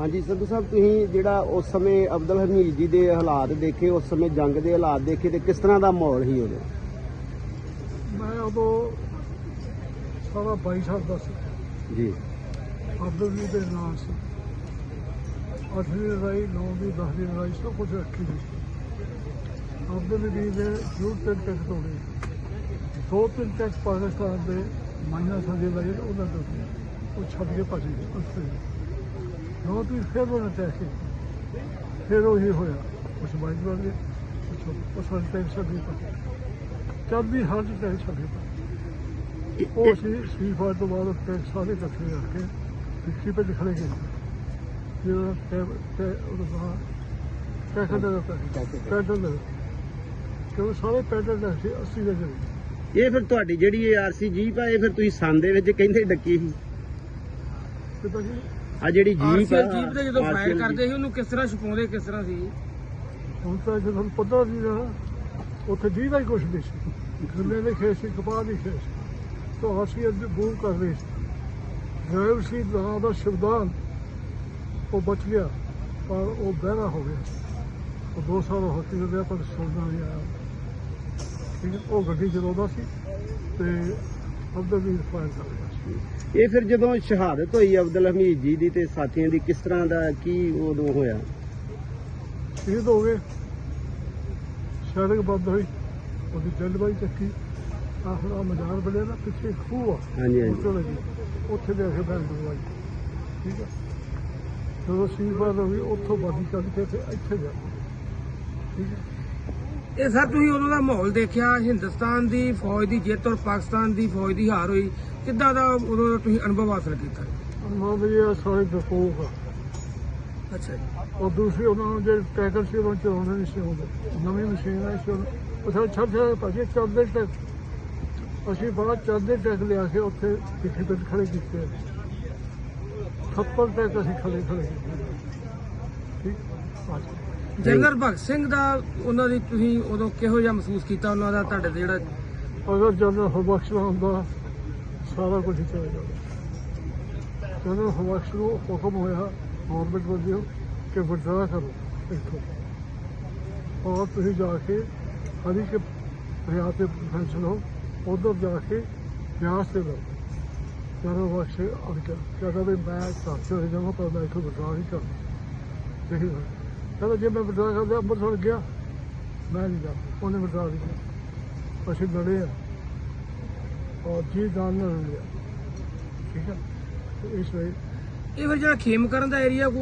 ਹਾਂਜੀ ਸੰਧੂ ਸਾਹਿਬ ਤੁਸੀਂ ਜਿਹੜਾ ਉਸ ਸਮੇਂ ਅਬਦੁਲ ਹਮੀਦ ਜੀ ਦੇ ਹਾਲਾਤ ਦੇਖੇ ਉਸ ਸਮੇਂ ਜੰਗ ਦੇ ਹਾਲਾਤ ਦੇਖੇ ਤੇ ਕਿਸ ਤਰ੍ਹਾਂ ਦਾ ਮਾਹੌਲ ਸੀ ਉਦੋਂ? ਮੈਂ ਉਦੋਂ ਸਾਰਾ 22 ਸਾਲ ਦਾ ਸੀ। ਜੀ। ਅਬਦੁਲ ਜੀ ਦੇ ਨਾਲ ਸੀ। ਅੱਠਵੀਂ ਲੜਾਈ ਨੌਵੀਂ ਦਸਵੀਂ ਲੜਾਈ ਸਭ ਕੁਝ ਰੱਖੀ ਸੀ। ਅਬਦੁਲ ਜੀ ਦੇ ਜ਼ਰੂਰ ਤਿੰਨ ਟੈਕ ਤੋੜੇ ਦੋ ਤਿੰਨ ਟੈਕ ਪਾਕਿਸਤਾਨ ਦੇ ਮਾਈਨਾ ਸਾਡੇ ਲਗੇ ਉਹਨਾਂ ਤੋਂ ਸੀ। ਉਹ ਛੱਡ ਕੇ ਭੱਜ ਗਏ ਨੌ ਵੀ ਫਿਰ ਉਹਨਾਂ ਕੀਤੀ ਫਿਰ ਉਹ ਹੀ ਹੋਇਆ ਉਸ ਬਾਈਕ ਵਾਲੇ ਉਸ ਵਾਲੇ ਟੈਕ ਕੇ ਭੱਜ ਚੱਲ ਵੀ ਹਰ ਟੈਕ ਕੇ ਭੱਜ ਉਹ ਸੀ ਸੀ ਫਾਇਰ ਤੋਂ ਬਾਅਦ ਟੈਕ ਸਾਰੇ ਇਕੱਠੇ ਕਰਕੇ ਪਿੱਛੇ ਤੇ ਖੜੇ ਗਏ ਫਿਰ ਤੇ ਤੇ ਉਹ ਬਾਅਦ ਟੈਕ ਦਾ ਪੈਦਲ ਦਾ ਕਿਉਂ ਸਾਰੇ ਪੈਦਲ ਦਾ ਸੀ 80 ਦੇ ਜਿਹੜੇ ਇਹ ਫਿਰ ਤੁਹਾਡੀ ਜਿਹੜੀ ਇਹ ਆਰਸੀ ਜੀਪ ਆ ਇਹ ਫਿਰ ਤੁਸੀਂ ਸੰਨ ਦੇ ਵਿੱਚ ਕਹਿੰਦੇ ਡੱਕੀ ਸੀ। ਤੇ ਤਾਂ ਜੀ ਆ ਜਿਹੜੀ ਜੀਪ ਆ ਜੀਪ ਤੇ ਜਦੋਂ ਫਾਇਰ ਕਰਦੇ ਸੀ ਉਹਨੂੰ ਕਿਸ ਤਰ੍ਹਾਂ ਛਪਾਉਂਦੇ ਕਿਸ ਤਰ੍ਹਾਂ ਸੀ? ਹੁਣ ਤਾਂ ਜਦੋਂ ਪਤਾ ਨਹੀਂ ਨਾ ਉੱਥੇ ਜੀ ਦਾ ਹੀ ਕੁਛ ਨਹੀਂ ਸੀ। ਗੰਨੇ ਦੇ ਖੇਤ ਸੀ ਕਪਾਹ ਦੀ ਖੇਤ ਸੀ। ਤਾਂ ਅਸੀਂ ਅੱਜ ਬੂਮ ਕਰ ਰਹੇ ਸੀ। ਡਰਾਈਵਰ ਸੀ ਨਾਂ ਦਾ ਸ਼ਿਵਦਾਨ ਉਹ ਬਚ ਗਿਆ ਪਰ ਉਹ ਬਹਿਰਾ ਹੋ ਗਿਆ। ਉਹ ਦੋ ਸਾਲ ਹਸਪੀਟਲ ਰਿਹਾ ਪਰ ਸੁਣਦਾ ਨਹੀਂ ਆਇਆ। ਠੀਕ ਹੈ ਉਹ ਗੱਡੀ ਚਲਾਉਂਦਾ ਸੀ ਤੇ ਅਬਦੁਲ ਵੀ ਫਾਇਰ ਕਰ ਰਿਹਾ ਸੀ ਇਹ ਫਿਰ ਜਦੋਂ ਸ਼ਹਾਦਤ ਹੋਈ ਅਬਦੁਲ ਹਮੀਦ ਜੀ ਦੀ ਤੇ ਸਾਥੀਆਂ ਦੀ ਕਿਸ ਤਰ੍ਹਾਂ ਦਾ ਕੀ ਉਦੋਂ ਹੋਇਆ? ਸ਼ਹੀਦ ਹੋ ਗਏ। ਸੜਕ ਬੰਦ ਹੋਈ ਉਹਦੀ ਜਲਦਬਾਜ਼ੀ ਚੱਕੀ। ਆਖਰ ਮਜ਼ਾਰ ਬਣਿਆ ਨਾ ਪਿੱਛੇ ਖੂਹ ਆ। ਹਾਂਜੀ ਹਾਂਜੀ। ਉੱਥੇ ਲੱਗੀ। ਉੱਥੇ ਕੇ ਬੈਠ ਦਵਾਈ ਠੀਕ ਹੈ ਜਦੋਂ ਸੀ ਬਾਦ ਹੋਈ ਉੱਥੋਂ ਬਾਦੀ ਚੱਲ ਕੇ ਤੇ ਇੱਥੇ ਜਾ ਠੀਕ ਹੈ ਇਹ ਸਰ ਤੁਸੀਂ ਉਦੋਂ ਦਾ ਮਾਹੌਲ ਦੇਖਿਆ ਹਿੰਦੁਸਤਾਨ ਦੀ ਫੌਜ ਦੀ ਜਿੱਤ ਔਰ ਪਾਕਿਸਤਾਨ ਦੀ ਫੌਜ ਦੀ ਹਾਰ ਹੋਈ ਕਿੱਦਾਂ ਦਾ ਉਦੋਂ ਦਾ ਤੁਸੀਂ ਅਨੁਭਵ ਹਾਸਲ ਕੀਤਾ? ਅਨੁਭਵ ਇਹ ਸਾਰੇ ਬਕੂਕ ਆ। ਅੱਛਾ ਜੀ। ਔਰ ਦੂਸਰੀ ਉਹਨਾਂ ਨੂੰ ਜਿਹੜੇ ਟੈਕਰ ਸੀ ਉਹਨਾਂ ਚਲਾਉਣੇ ਨਹੀਂ ਸੀ ਆਉਂਦੇ ਨਵੀਂ ਮਸ਼ੀਨ ਆਈ ਸੀ ਉਹਨਾਂ- ਉਹ ਸਾਰੇ ਛੱਡ ਛੱਡ ਭਾਜੀ ਚੱਲਦੇ ਟੈਕ ਅਸੀਂ ਬੜਾ ਚੱਲਦੇ ਟੈਕ ਲਿਆ ਕੇ ਉੱਥੇ ਪਿੱਛੇ ਤੇ ਖੜੇ ਕੀਤੇ। ਥੱਪੜ ਟੈਕ ਅਸੀਂ ਖੜੇ ਖੜੇ ਠੀਕ? ਜਨਰਲ ਭਗਤ ਸਿੰਘ ਦਾ ਉਹਨਾਂ ਦੀ ਤੁਸੀਂ ਉਦੋਂ ਕਿਹੋ ਜਿਹਾ ਮਹਿਸੂਸ ਕੀਤਾ ਉਹਨਾਂ ਦਾ, ਤੁਹਾਡੇ ਤੇ ਜਿਹੜਾ ਅਗਰ ਜਨਰਲ ਹਰਬਖਸ਼ ਹੁੰਦਾ ਸਾਰਾ ਕੁਝ ਹੀ ਚਲੇ ਜਾਂਦਾ ਜਨਰਲ ਹਰਬਖਸ਼ ਨੂੰ ਹੁਕਮ ਹੋਇਆ ਗਵਰਨਮੈਂਟ ਵੱਲੋਂ ਕਿ ਵਿਡਰਾ ਕਰੋ ਇੱਥੋਂ। ਔਰ ਤੁਸੀਂ ਜਾ ਕੇ ਹਰੀ ਕੇ ਰਿਆਤ ਤੇ ਫੈਸਲ ਹੋ ਉਧਰ ਜਾ ਕੇ ਬਿਆਸ ਤੇ ਲਓ ਜਨਰਲ ਹਰਬਖਸ਼ ਅੜ ਕੇ ਕਹਿੰਦਾ ਵੀ ਮੈਂ ਸਾਥੀ ਹੋ ਜਾਵਾਂ, ਪਰ ਮੈਂ ਇੱਥੋਂ ਵਿਡਰਾ ਨਹੀਂ ਕਰਦਾ। ਦੇਖੀ ਕਹਿੰਦਾ ਜੇ ਮੈਂ ਵਿਡਰਾ ਕਰਦਾ, ਅੰਮ੍ਰਿਤਸਰ ਗਿਆ। ਮੈਂ ਨਹੀਂ ਜਾ ਉਹਨੇ ਵਿਡਰਾ ਕੀਤਾ। ਅਸੀਂ ਲੜੇ ਆ। ਔਰ ਜੀ ਜਾਨ ਨਾਲ ਲੜੇ ਆ ਠੀਕ ਹੈ ਤੇ ਇਸ ਲਈ ਇਹ ਫਿਰ ਜਿਹੜਾ ਖੇਮ ਕਰਨ ਦਾ ਏਰੀਆ